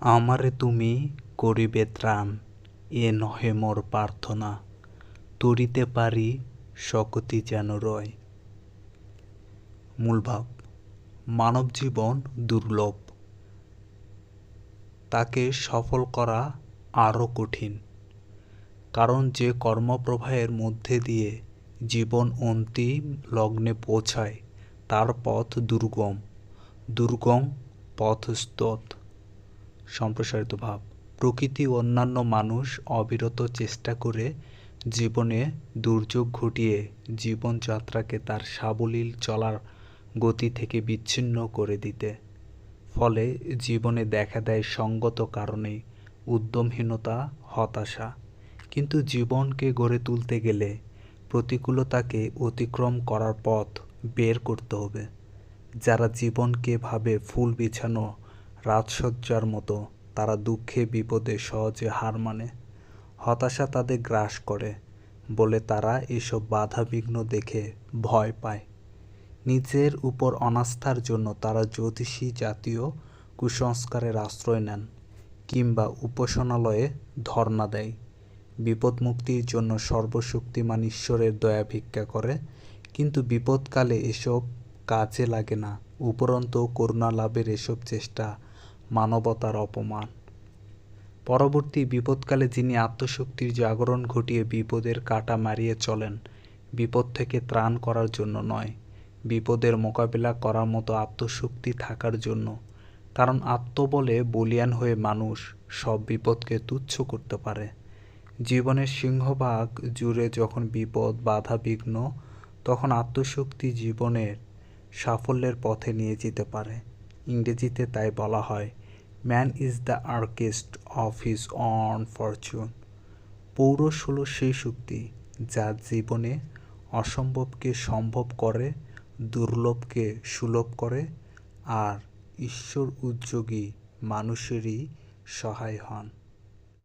আমারে তুমি করিবে ত্রাণ, এ নহে মোর প্রার্থনা, তরিতে পারি শকতি যেন রয়। মূলভাব মানব জীবন দুর্লভ, তাকে সফল করা আরও কঠিন, কারণ যে কর্মপ্রবাহের মধ্যে দিয়ে জীবন অন্তিম লগ্নে পৌঁছায়, তার পথ দুর্গম দুর্গম পথস্তত। সম্প্রসারিত ভাব। প্রকৃতি অন্যান্য মানুষ অবিরত চেষ্টা করে জীবনে দুর্যোগ ঘটিয়ে জীবনযাত্রাকে তার সাবলীল চলার গতি থেকে বিচ্ছিন্ন করে দিতে। ফলে জীবনে দেখা দেয় সঙ্গত কারণে উদ্যমহীনতা, হতাশা। কিন্তু জীবনকে গড়ে তুলতে গেলে প্রতিকূলতাকে অতিক্রম করার পথ বের করতে হবে। যারা জীবনকে ভাবে ফুল বিছানো রাজসজ্জার মতো তারা দুঃখে বিপদে সহজে হার মানে। হতাশা তাদের গ্রাস করে বলে তারা এসব বাধা বিঘ্ন দেখে ভয় পায়। নিজের উপর অনাস্থার জন্য তারা জ্যোতিষী জাতীয় কুসংস্কারের আশ্রয় নেন কিংবা উপাসনালয়ে ধর্ণা দেয়। বিপদ মুক্তির জন্য সর্বশক্তিমান ঈশ্বরের দয়া ভিক্ষা করে, কিন্তু বিপদকালে এসব কাজে লাগে না। উপরন্তু করুণা লাভের এসব চেষ্টা মানবতার অপমান। পরবর্তী বিপদকালে যিনি আত্মশক্তির জাগরণ ঘটিয়ে বিপদের কাটা মারিয়ে চলেন, বিপদ থেকে ত্রাণ করার জন্য নয়, বিপদের মোকাবিলা করার মতো আত্মশক্তি থাকার জন্য। কারণ আত্মবলে বলিয়ান হয়ে মানুষ সব বিপদকে তুচ্ছ করতে পারে। জীবনের সিংহভাগ জুড়ে যখন বিপদ, বাধা বিঘ্ন, তখন আত্মশক্তি জীবনের সাফল্যের পথে নিয়ে যেতে পারে। ইংরেজিতে তাই বলা হয় ম্যান ইজ দ্য আর্কেস্ট অফ হিজ অন ফরচুন পৌরষ হলো সেই শক্তি, যা জীবনে অসম্ভবকে সম্ভব করে, দুর্লভকে সুলভ করে, আর ঈশ্বর উদ্যোগী মানুষেরই সহায় হন।